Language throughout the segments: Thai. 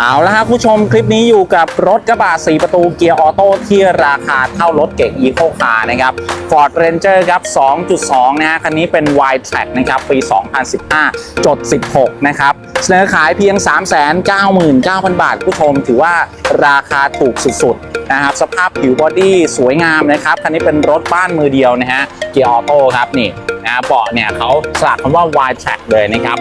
เอาละครับผู้ชมคลิปนี้อยู่กับรถกระบะ4ประตูเกียร์ออโต้ที่ราคาเท่ารถเก่ง Eco Car นะครับ Ford Ranger ครับ 2.2 นะฮะคันนี้เป็น Wide Track นะครับปี 2015 จด 16 นะครับ เสนอขายเพียง 399,000 บาท ผู้ชมถือว่าราคาถูกสุดๆนะครับ สภาพผิวบอดี้สวยงามนะครับ คันนี้เป็นรถบ้านมือเดียวนะฮะเกียร์ออโต้ครับนี่นะเบาะเนี่ยเขาสลักคำว่า Wide Track เลยนะครับ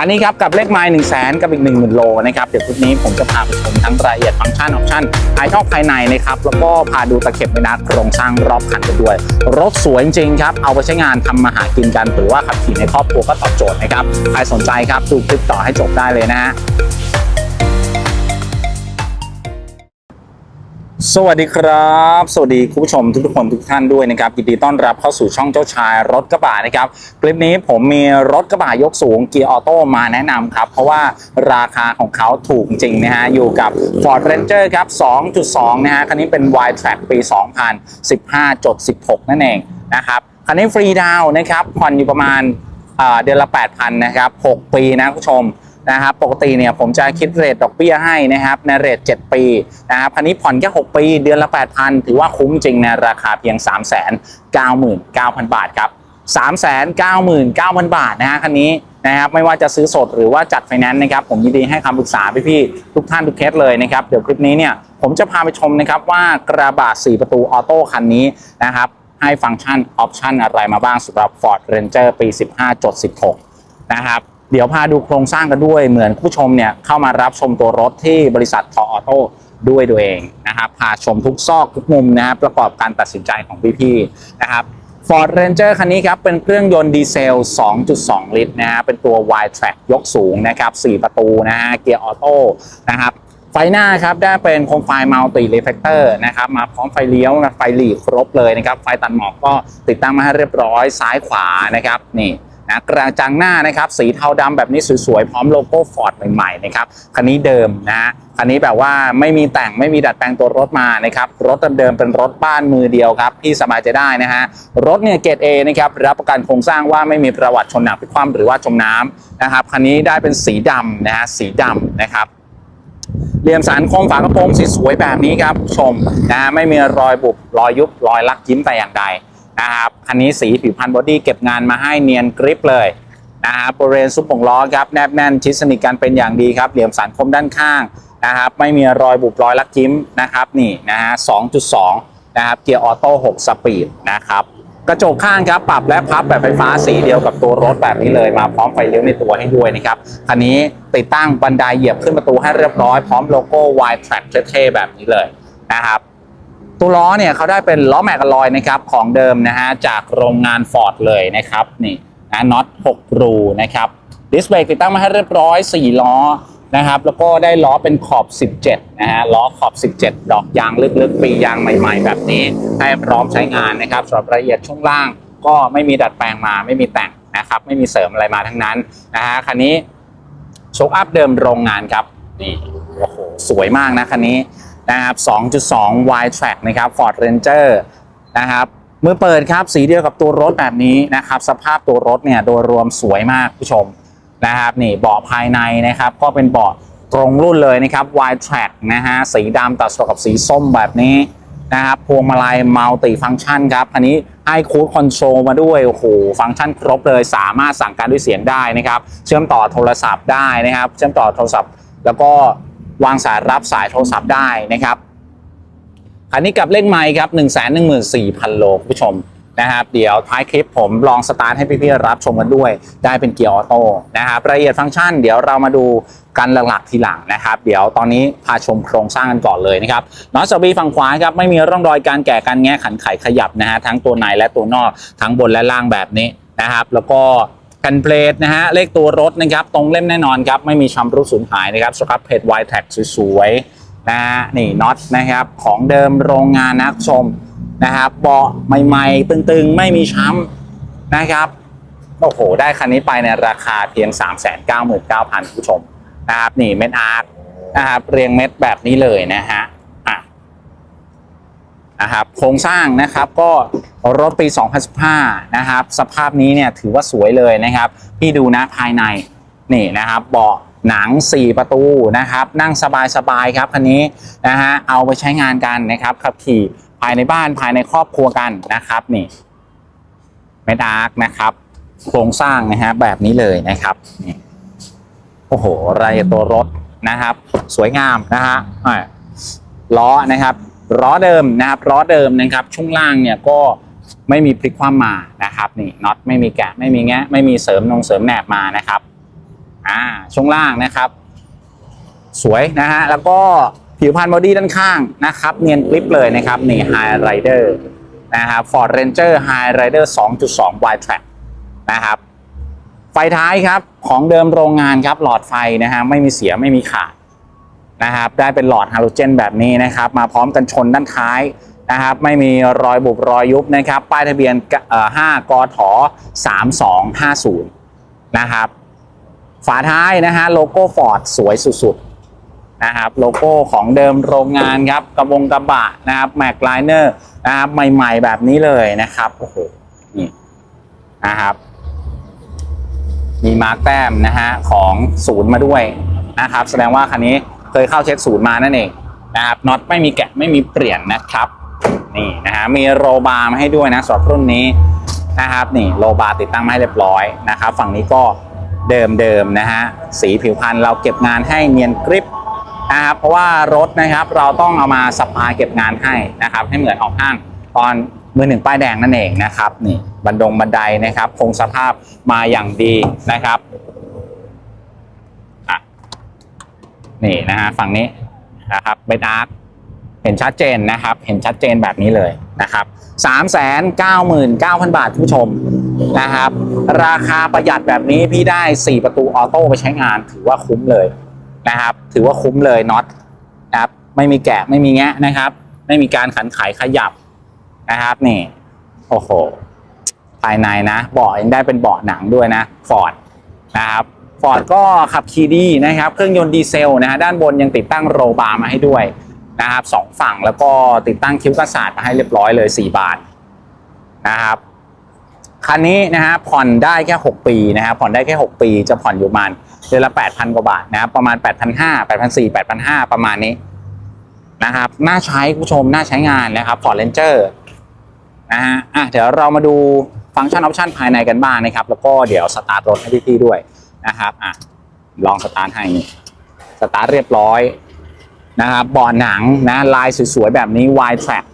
อันนี้ครับกับเลขไม้หนึ่งแสนกับอีก1 0,000โลนะครับเดี๋ยวคลิปนี้ผมจะพาไปชมทั้งรายละเอียดฟังก์ชันออปชั่นภายนอกภายในนะครับแล้วก็พาดูตะเข็บเมนัดโครงสร้างรอบคันไปด้วย รถสวยจริงครับเอาไปใช้งานทำมาหากินกันหรือว่าขับขี่ในครอบครัวก็ตอบโจทย์นะครับใครสนใจครับดูคลิปต่อให้จบได้เลยนะฮะ สวัสดีครับ สวัสดีคุณผู้ชมทุกๆคนทุกท่านด้วยนะครับยินดีต้อนรับเข้าสู่ช่องเจ้าชายรถกระบะนะครับคลิปนี้ผมมีรถกระบะยกสูงเกียร์ออโต้มาแนะนำครับ เพราะว่าราคาของเขาถูกจริงนะฮะอยู่กับ Ford Ranger ครับ 2.2 นะฮะคันนี้เป็น Wide Track ปี 2015.16 นั่นเองนะครับคันนี้ฟรีดาวนะครับผ่อนอยู่ประมาณเอ่อเดือนละ 8,000 นะครับ 6 ปีนะคุณผู้ชม นะครับปกติเนี่ยผมจะคิดเรทดอกเบี้ยให้นะครับในเรท7 ปีนะครับคันนี้ผ่อนแค่ 6 ปี เดือนละ 8,000 ถือว่าคุ้มจริงในราคาเพียง 399,000 บาทครับ 399,000 บาทนะฮะคันนี้นะครับไม่ว่าจะซื้อสดหรือว่าจัดไฟแนนซ์นะครับผมยินดีให้คำปรึกษาพี่ๆทุกท่านทุกเคสเลยนะครับเดี๋ยวคลิปนี้เนี่ยผมจะพาไปชมนะครับว่ากระบะ4 ประตูออโต้คันนี้นะครับให้ฟังก์ชันออปชันอะไรมาบ้างสำหรับ Ford Ranger ปี 15.16 นะครับ เดี๋ยวพาดูโครงสร้างกันด้วย เหมือนผู้ชมเนี่ยเข้ามารับชมตัวรถที่บริษัททออโต้ด้วยตัวเองนะครับพาชมทุกซอกทุกมุมนะครับประกอบการตัดสินใจของพี่ๆนะครับ Ford Ranger คันนี้ครับเป็นเครื่องยนต์ดีเซล 2.2 ลิตรนะฮะเป็นตัว Wide Track ยกสูงนะครับ 4 ประตูนะฮะเกียร์ออโต้นะครับไฟหน้าครับได้เป็นโคมไฟมัลติเรฟเฟกเตอร์นะครับมาพร้อมไฟเลี้ยวนะไฟหลีครบเลยนะครับไฟตัดหมอกก็ติดตั้งมาให้เรียบร้อยซ้ายขวานะครับนี่ นะกระจังหน้านะครับสีเทาดำแบบนี้สวยๆ พร้อมโลโก้ฟอร์ดใหม่ๆนะครับคันนี้เดิมนะคันนี้แบบว่าไม่มีแต่งไม่มีดัดแปลงตัวรถมานะครับรถเดิมเป็นรถบ้านมือเดียวครับที่สบายใจได้นะฮะรถเนี่ยเกรดเอนะครับรับประกันโครงสร้างว่าไม่มีประวัติชนหนักพิกคว่ำหรือว่าจมน้ำนะครับคันนี้ได้เป็นสีดำนะฮะสีดำนะครับเหลี่ยมสันโคมฝากระโปรงสีสวยแบบนี้ครับชมนะฮะไม่มีรอยบุบรอยยุบรอยลักยิ้มแต่อย่างใด นะครับคันนี้สีผิวพันบอดี้เก็บงานมาให้เนียนกริปเลยนะครับบริเวณซุปป่งล้อครับแนบแน่นชิดสนิทกันเป็นอย่างดีครับ เหลี่ยมสันคมด้านข้างนะครับไม่มีรอยบุบรอยลักยิ้มนะครับนี่นะฮะ2.2 นะครับเกียร์ออโต้6สปีดนะครับกระจกข้างครับปรับและพับแบบไฟฟ้าสีเดียวกับตัวรถแบบนี้เลยมาพร้อมไฟเลี้ยวในตัวให้ด้วยนะครับคันนี้ติดตั้งบันไดเหยียบขึ้นประตูให้เรียบร้อยพร้อมโลโก้ Wide Track เท่ๆแบบนี้เลยนะครับ ตัวล้อเนี่ยเขาได้เป็นล้อแมกกาลอยนะครับของเดิมนะฮะจากโรงงาน Ford เลยนะครับนี่นะน็อต6รูนะครับดิสเบรกติดตั้งมาให้เรียบร้อย 4 ล้อนะครับแล้วก็ได้ล้อเป็นขอบ 17 นะฮะล้อขอบ 17 ดอกยางลึกๆ ปียางใหม่ ๆ แบบนี้ ให้พร้อมใช้งานนะครับสำหรับรายละเอียดช่วงล่าง ก็ไม่มีดัดแปลงมาไม่มีแต่งนะครับไม่มีเสริมอะไรมาทั้งนั้นนะฮะคันนี้โชคอัพเดิมโรงงานครับนี่โอ้โหสวยมากนะคันนี้ นะครับ 2.2 wide track นะครับ Ford Ranger นะครับมือเปิดครับสีเดียวกับตัวรถแบบนี้นะครับ สภาพตัวรถเนี่ยโดยรวมสวยมากผู้ชมนะครับนี่เบาะภายในนะครับ ก็เป็นเบาะตรงรุ่นเลยนะครับ wide track นะฮะสีดำตัดสกับสีส้มแบบนี้นะครับพวงมาลัยมัลติฟังก์ชันครับอันนี้ให้คูดคอนโซลมาด้วยโอ้โหฟังก์ชันครบเลยสามารถสั่งการด้วยเสียงได้นะครับ เชื่อมต่อโทรศัพท์ได้นะครับ เชื่อมต่อโทรศัพท์ แล้วก็ วางสายรับสายโทรศัพท์ได้นะครับคันนี้กับเลขไมค์ครับ1 1 4 0 0 0 โลคุณผู้ชมนะครับ เดี๋ยวท้ายคลิปผมลองสตาร์ทให้พี่ๆรับชมกันด้วย ได้เป็นเกียร์ออโต้นะครับรายละเอียดฟังก์ชัน เดี๋ยวเรามาดูกันหลักๆทีหลังนะครับ เดี๋ยวตอนนี้พาชมโครงสร้างกันก่อนเลยนะครับน็อตสบีฝั่งขวาครับไม่มีร่องรอยการแก่การแงะขันไขขยับนะฮะทั้งตัวในและตัวนอกทั้งบนและล่างแบบนี้นะครับ แล้วก็ กันเพลทนะฮะเลขตัวรถนะครับตรงเล่มแน่นอนครับไม่มีชำรุดสูญหายนะครับสครับเพจไวแท็กสวยๆนะฮะนี่น็อตนะครับของเดิมโรงงานนะคุณผู้ชมนะครับเบาะใหม่ๆ ตึงๆ ไม่มีช้ำนะครับโอ้โห ได้คันนี้ไปในราคาเพียง 399,000ผู้ชมนะครับนี่เม็ดอาร์คนะครับเรียงเม็ดแบบนี้เลยนะฮะ นะครับโครงสร้างนะครับก็รถปี 2015 นะครับ สภาพนี้เนี่ยถือว่าสวยเลยนะครับ พี่ดูนะภายในนี่นะครับเบาะหนัง 4 ประตูนะครับ นั่งสบายๆครับคันนี้นะฮะเอาไปใช้งานกันนะครับขับขี่ภายในบ้านภายในครอบครัวกันนะครับนี่ไม่ดาร์กนะครับ โครงสร้างนะฮะแบบนี้เลยนะครับนี่โอ้โหรายละเอียดตัวรถนะครับ สวยงามนะฮะล้อนะครับ ล้อเดิมนะครับล้อเดิมนะครับช่วงล่างเนี่ยก็ไม่มีพลิกคว่ำมานะครับนี่น็อตไม่มีแกะไม่มีแงะไม่มีเสริมนงเสริมแหนบมานะครับอ่าช่วงล่างนะครับ สวยนะฮะแล้วก็ผิวพันธ์บอดี้ด้านข้างนะครับ เนียนกริปเลยนะครับนี่ High Rider นะครับ Ford Ranger High Rider 2.2 Wide Track นะครับ ไฟท้ายครับของเดิมโรงงานครับหลอดไฟนะฮะไม่มีเสียไม่มีขาด นะครับ ได้เป็นหลอดฮาโลเจนแบบนี้นะครับ มาพร้อมกันชนด้านท้ายนะครับ ไม่มีรอยบุบรอยยุบนะครับ ป้ายทะเบียนเอ่อ5กถ 3250 นะครับ ฝาท้ายนะฮะโลโก้ฟอร์ดสวยสุดๆนะครับโลโก้ของเดิมโรงงานครับกระบงกระบะนะครับแม็กไลเนอร์นะครับใหม่ๆแบบนี้เลยนะครับโอ้โหนี่นะครับมีมาร์กแต้มนะฮะของศูนย์มาด้วยนะครับ แสดงว่าคันนี้ เคยเข้าเช็คศูนย์มานั่นเองนะครับน็อตไม่มีแกะไม่มีเปลี่ยนนะครับนี่นะฮะมีโรบาร์มาให้ด้วยนะสำหรับรุ่นนี้นะครับนี่โรบาร์ติดตั้งมาให้เรียบร้อยนะครับ ฝั่งนี้ก็เดิมๆนะฮะสีผิวพรรณเราเก็บงานให้เนียนกริปนะครับเพราะว่ารถนะครับเราต้องเอามาสปาเก็บงานให้นะครับ ให้เหมือนออกห้างตอนมือหนึ่งป้ายแดงนั่นเองนะครับนี่บันดงบันไดนะครับ คงสภาพมาอย่างดีนะครับอะ นี่นะฮะฝั่งนี้นะครับเบดอาร์เห็นชัดเจนนะครับ เห็นชัดเจนแบบนี้เลยนะครับ3 9 9 0 0 0บาทคุณผู้ชมนะครับ ราคาประหยัดแบบนี้พี่ได้4ประตูออโต้ไปใช้งาน ถือว่าคุ้มเลยนะครับ ถือว่าคุ้มเลยน็อตนะครับไม่มีแกะไม่มีแงะนะครับ ไม่มีการขันไขขยับนะครับนี่โอ้โหภายในนะเบาะยังได้เป็นเบาะหนังด้วยนะฟอร์ดนะครับ ฟอร์ดก็ขับขี่ดีนะครับ เครื่องยนต์ดีเซลนะฮะด้านบนยังติดตั้งโรบาร์มาให้ด้วยนะครับสองฝั่งแล้วก็ติดตั้งคิ้วกระสาดมาให้เรียบร้อยเลย 4 บาทนะครับคันนี้นะฮะผ่อนได้แค่ 6 ปีนะครับผ่อนได้แค่ 6 ปีจะผ่อนอยู่ประมาณเดือนละ 8,000 กว่าบาทนะครับประมาณ 8,500 8,400 8,500 ประมาณนี้นะครับน่าใช้คุณผู้ชมน่าใช้งานนะครับ Ford Ranger นะฮะอะเดี๋ยวเรามาดูฟังก์ชันออปชันภายในกันบ้างนะครับ แล้วก็เดี๋ยวสตาร์ทรถให้พี่ๆด้วย นะครับอะลองสตาร์ทให้สตาร์ทเรียบร้อยนะครับเบาะหนังนะลายสวยๆแบบนี้ wide track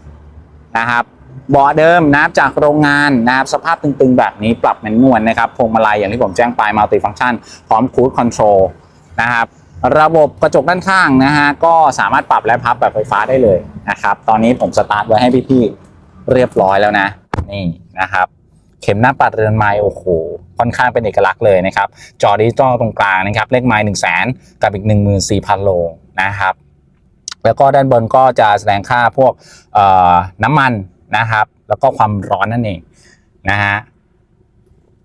นะครับเบาะเดิมนับจากโรงงานนะครับสภาพตึงๆ แบบนี้ปรับแมนนวลนะครับพวงมาลัยอย่างที่ผมแจ้งไปมัลติฟัง c t ชันพร้อมคู i คอนโทรลนะครับระบบกระจกด้านข้างนะฮะก็สามารถปรับและพับแบบไฟฟ้าได้เลยนะครับ ตอนนี้ผมสตาร์ทไว้ให้พี่ๆเรียบร้อยแล้วนะ นี่นะครับ เข็มหน้าปัดเรือนไม้โอ้โหค่อนข้างเป็นเอกลักษณ์เลยนะครับ จอดิจิตอลตรงกลางนะครับ เลขไม้หนึ่งแสนกับอีก 14,000 โลนะครับ แล้วก็ด้านบนก็จะแสดงค่าพวกเอ่อน้ำมันนะครับ แล้วก็ความร้อนนั่นเองนะฮะ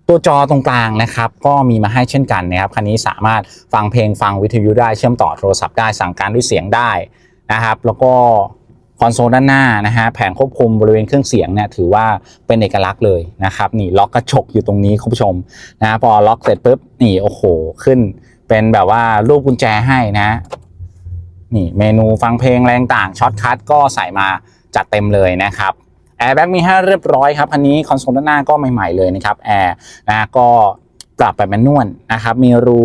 ตัวจอตรงกลางนะครับก็มีมาให้เช่นกันนะครับคันนี้สามารถฟังเพลงฟังวิทยุได้เชื่อมต่อโทรศัพท์ได้สั่งการด้วยเสียงได้นะครับ แล้วก็ คอนโซลด้านหน้านะฮะแผงควบคุมบริเวณเครื่องเสียงเนี่ยถือว่าเป็นเอกลักษณ์เลยนะครับนี่ล็อกกระจกอยู่ตรงนี้คุณผู้ชมนะพอล็อกเสร็จปุ๊บนี่โอ้โหขึ้นเป็นแบบว่ารูปกุญแจให้นะนี่เมนูฟังเพลงแรงต่างช็อตคัทก็ใส่มาจัดเต็มเลยนะครับแอร์แบ็กมีให้เรียบร้อยครับคันนี้คอนโซลด้านหน้าก็ใหม่ๆเลยนะครับแอร์นะก็ปรับแบบแมนนวลนะครับมีรู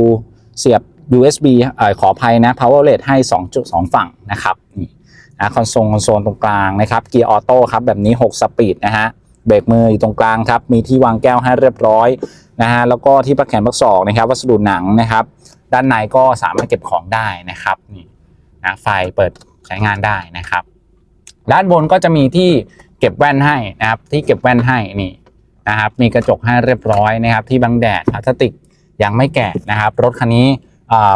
เสียบ USB เอ่อขออภัยนะ power outlet ให้2จุด2ฝั่งนะครับนี่ นะคอนโซลคอนโซลตรงกลางนะครับเกียร์ออโต้ครับแบบนี้ 6 สปีดนะฮะเบรกมืออยู่ตรงกลางครับมีที่วางแก้วให้เรียบร้อยนะฮะแล้วก็ที่ประแขนประศอกนะครับวัสดุหนังนะครับ ด้านในก็สามารถเก็บของได้นะครับนี่นะไฟเปิดใช้งานได้นะครับ ด้านบนก็จะมีที่เก็บแว่นให้นะครับ ที่เก็บแว่นให้นี่นะครับ มีกระจกให้เรียบร้อยนะครับ ที่บังแดดพลาสติกยังไม่แกะนะครับ รถคันนี้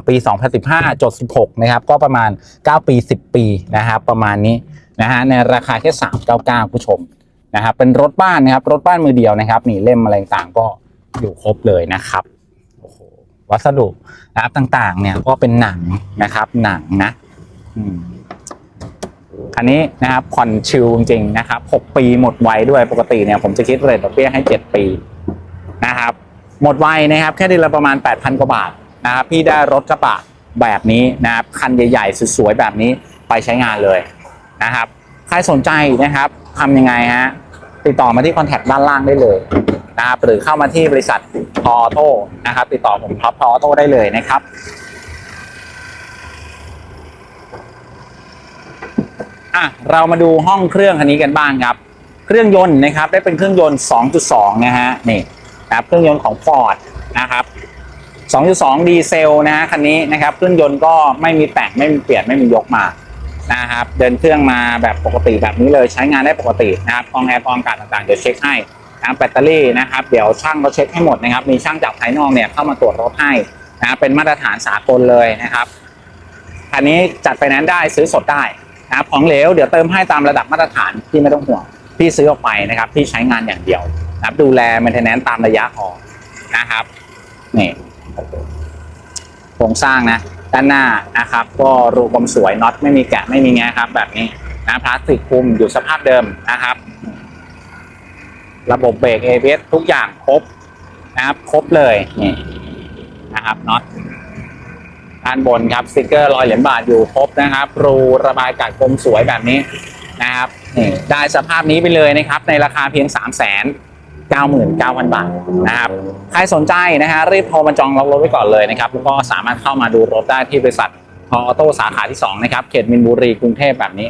ปี 2015 จด 16 นะครับ ก็ประมาณ 9 ปี 10 ปีนะครับ ประมาณนี้นะฮะในราคาแค่ 399 ผู้ชมนะครับเป็นรถบ้านนะครับ รถบ้านมือเดียวนะครับนี่เล่มอะไรต่างก็อยู่ครบเลยนะครับโอ้โหวัสดุนะครับต่างๆ เนี่ยก็เป็นหนังนะครับ หนังนะอันนี้นะครับผ่อนชิลจริงๆนะครับ 6 ปีหมดไวด้วยปกติเนี่ยผมจะคิดเรทดอกเบี้ยให้ 7 ปีนะครับ หมดไวนะครับ แค่เดือนละประมาณ 8,000 กว่าบาท นะครับพี่ได้รถกระบะแบบนี้นะครับคันใหญ่ๆสวยๆแบบนี้ไปใช้งานเลยนะครับ ใครสนใจนะครับทำยังไงฮะติดต่อมาที่คอนแทคด้านล่างได้เลยนะครับหรือเข้ามาที่บริษัทพอโต้นะครับ ติดต่อผมท็อปพอโต้ได้เลยนะครับอะเรามาดูห้องเครื่องคันนี้กันบ้างครับ เครื่องยนต์นะครับได้เป็นเครื่องยนต์ 2.2 นะฮะนี่นะครับเครื่องยนต์ของ Ford นะครับ 2.2 ดีเซลนะฮะคันนี้นะครับเครื่องยนต์ก็ไม่มีแต่งไม่มีเปลี่ยนไม่มียกมานะครับเดินเครื่องมาแบบปกติแบบนี้เลยใช้งานได้ปกตินะครับกองแอร์กองอากาศต่างๆเดี๋ยวเช็คให้นะแบตเตอรี่นะครับเดี๋ยวช่างเขาเช็คให้หมดนะครับ มีช่างจากภายนอกเนี่ยเข้ามาตรวจรถให้นะครับเป็นมาตรฐานสากลเลยนะครับคันนี้จัดไฟแนนซ์ได้ซื้อสดได้นะครับของเหลวเดี๋ยวเติมให้ตามระดับมาตรฐานพี่ไม่ต้องห่วงพี่ซื้อออกไปนะครับพี่ใช้งานอย่างเดียวนะครับดูแลม i n t e n a n c e ตามระยะพอนะครับนี่ โครงสร้างนะด้านหน้านะครับ ก็รูกลมสวยน็อตไม่มีแกะไม่มีแงะครับ แบบนี้นะพลาสติกคุมอยู่สภาพเดิมนะครับ ระบบเบรก ABS ทุกอย่างครบนะครับ ครบเลยนี่นะครับน็อตด้านบนครับสติกเกอร์รอยเหรียญบาทอยู่ครบนะครับ รูระบายอากาศกลมสวยแบบนี้นะครับนี่ได้สภาพนี้ไปเลยนะครับ ในราคาเพียง3 9 9 0 0 0 บาทนะครับใครสนใจนะฮะรีบโทรมาจองล็อกรถไว้ก่อนเลยนะครับแล้วก็สามารถเข้ามาดูรถได้ที่บริษัทพออโต้สาขาที่2นะครับเขตมินบุรีกรุงเทพแบบนี้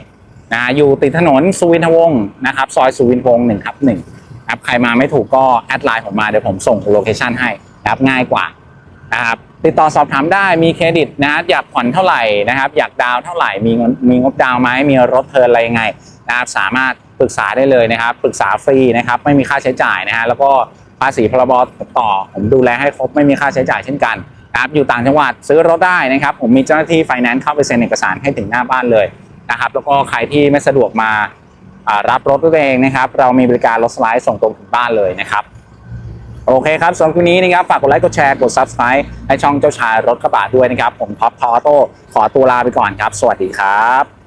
นะอยู่ติดถนนสุวินทวงศ์นะครับซอยสุวินทวงศ์1ครับ1ครับใครมาไม่ถูกก็แอดไลน์ผมมาเดี๋ยวผมส่งโลเคชันให้นะครับง่ายกว่านะครับติดต่อสอบถามได้มีเครดิตนะอยากผ่อนเท่าไหร่นะครับ อยากดาวเท่าไหร่มีเงินมีงบดาวไหมมีรถเทิร์นอะไรยังไงนะครับสามารถ ปรึกษาได้เลยนะครับ ปรึกษาฟรีนะครับ ไม่มีค่าใช้จ่ายนะฮะแล้วก็ภาษีพรบต่อ ผมดูแลให้ครบไม่มีค่าใช้จ่ายเช่นกันนะครับอยู่ต่างจังหวัดซื้อรถได้นะครับ ผมมีเจ้าหน้าที่ไฟแนนซ์เข้าไปเซ็นเอกสารให้ถึงหน้าบ้านเลยนะครับแล้วก็ใครที่ไม่สะดวกมารับรถด้วยตัวเองนะครับ เรามีบริการรถสไลด์ส่งตรงถึงบ้านเลยนะครับโอเคครับสำหรับวันนี้นะครับฝากกดไลค์กดแชร์กด Subscribe ให้ช่องเจ้าชายรถกระบะด้วยนะครับ ผมท็อปทอโต้ขอตัวลาไปก่อนครับ สวัสดีครับ